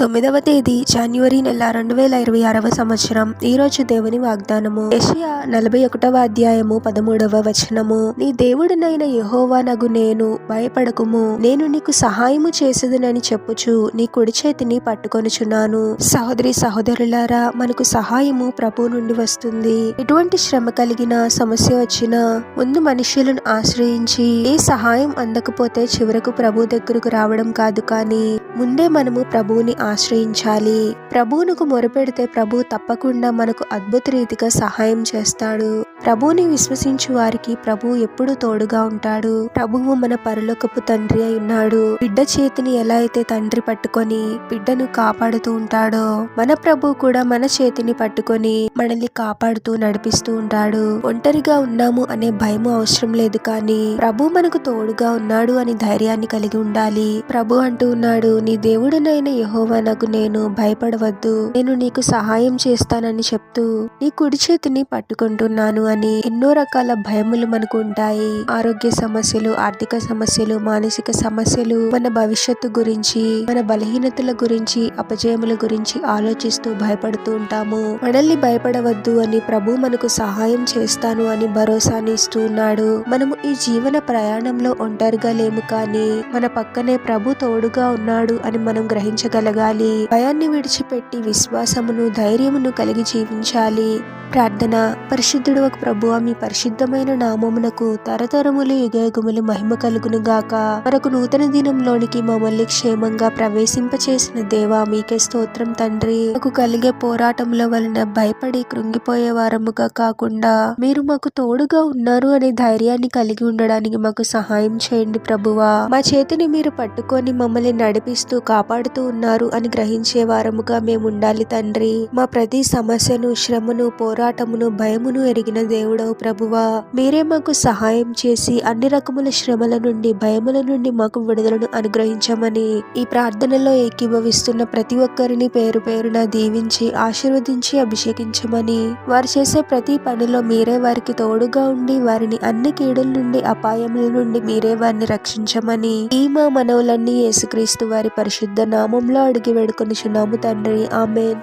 తొమ్మిదవ తేదీ జనవరి నెల రెండు వేల ఇరవై ఆరవ సంవత్సరం. ఈ రోజు దేవుని వాగ్దానము. ఏషియా నలభై ఒకటవ అధ్యాయము పదమూడవ వచనము. నీ దేవుడినైన యెహోవా నగు నేను భయపడకుము. నేను నీకు సహాయము చేసేదనని చెప్పుచు నీ కుడి చేతిని పట్టుకొనుచున్నాను. సహోదరి సహోదరులారా మనకు సహాయము ప్రభు నుండి వస్తుంది. ఎటువంటి శ్రమ కలిగిన సమస్య వచ్చినా ముందు మనుషులను ఆశ్రయించి ఏ సహాయం అందకపోతే చివరకు ప్రభు దగ్గరకు రావడం కాదు కానీ ముందే మనము ప్రభువుని ఆశ్రయించాలి. ప్రభువునకు మొరపెడితే ప్రభు తప్పకుండా మనకు అద్భుత రీతిగా సహాయం చేస్తాడు. ప్రభువుని విశ్వసించు వారికి ప్రభు ఎప్పుడు తోడుగా ఉంటాడు. ప్రభువు మన పరలోకపు తండ్రి అయి ఉన్నాడు. బిడ్డ చేతిని ఎలా అయితే తండ్రి పట్టుకొని బిడ్డను కాపాడుతూ ఉంటాడో మన ప్రభు కూడా మన చేతిని పట్టుకొని మనల్ని కాపాడుతూ నడిపిస్తూ ఉంటాడు. ఒంటరిగా ఉన్నాము అనే భయము అవసరం లేదు కానీ ప్రభు మనకు తోడుగా ఉన్నాడు అని ధైర్యాన్ని కలిగి ఉండాలి. ప్రభు అంటూ ఉన్నాడు నీ దేవుడనైన యహోవనకు నాకు నేను భయపడవద్దు. నేను నీకు సహాయం చేస్తానని చెప్తూ నీ కుడి చేతిని పట్టుకుంటున్నాను అని ఎన్నో రకాల భయములు మనకు ఉంటాయి ఆరోగ్య సమస్యలు ఆర్థిక సమస్యలు మానసిక సమస్యలు మన భవిష్యత్తు గురించి మన బలహీనతల గురించి అపజయముల గురించి ఆలోచిస్తూ భయపడుతూ ఉంటాము. మనల్ని భయపడవద్దు అని ప్రభు మనకు సహాయం చేస్తాను అని భరోసాని ఇస్తూ ఉన్నాడు. మనము ఈ జీవన ప్రయాణంలో ఒంటరిగా లేము కానీ మన పక్కనే ప్రభు తోడుగా ఉన్నాడు అని మనం గ్రహించగలగాలి. భయాన్ని విడిచిపెట్టి విశ్వాసమును ధైర్యమును కలిగి జీవించాలి. ప్రార్థన పరిశుద్ధుడు ప్రభువ ప్రభు మీ పరిశుద్ధమైన నామమునకు తరతరములు యుగయుగములు మహిమ కలుగును గాక. మరొక నూతన దినంలోనికి మమ్మల్ని క్షేమంగా ప్రవేశింపచేసిన దేవా మీకే స్తోత్రం తండ్రి. మాకు కలిగే పోరాటముల వలన భయపడి కృంగిపోయే వారముగా కాకుండా మీరు మాకు తోడుగా ఉన్నారు అనే ధైర్యాన్ని కలిగి ఉండడానికి మాకు సహాయం చేయండి ప్రభువా. మా చేతిని మీరు పట్టుకొని మమ్మల్ని నడిపిస్తూ కాపాడుతూ ఉన్నారు అని గ్రహించే వారముగా మేము ఉండాలి తండ్రి. మా ప్రతి సమస్యను శ్రమను పోరాటమును భయమును ఎరిగిన దేవుడవు ప్రభువా మీరే మాకు సహాయం చేసి అన్ని రకముల శ్రమల నుండి భయముల నుండి మాకు విడుదలను అనుగ్రహించమని ఈ ప్రార్థనలో ఏకీభవిస్తున్న ప్రతి ఒక్కరిని పేరు పేరున దీవించి ఆశీర్వదించి అభిషేకించమని వారు చేసే ప్రతి పనిలో మీరే వారికి తోడుగా ఉండి వారిని అన్ని కీడుల నుండి అపాయముల నుండి మీరే వారిని రక్షించమని ఈ మా మనవులన్నీ యేసుక్రీస్తు వారి పరిశుద్ధ నామంలో అడిగి వేడుకొనిచున్నాము తండ్రి. ఆమెన్.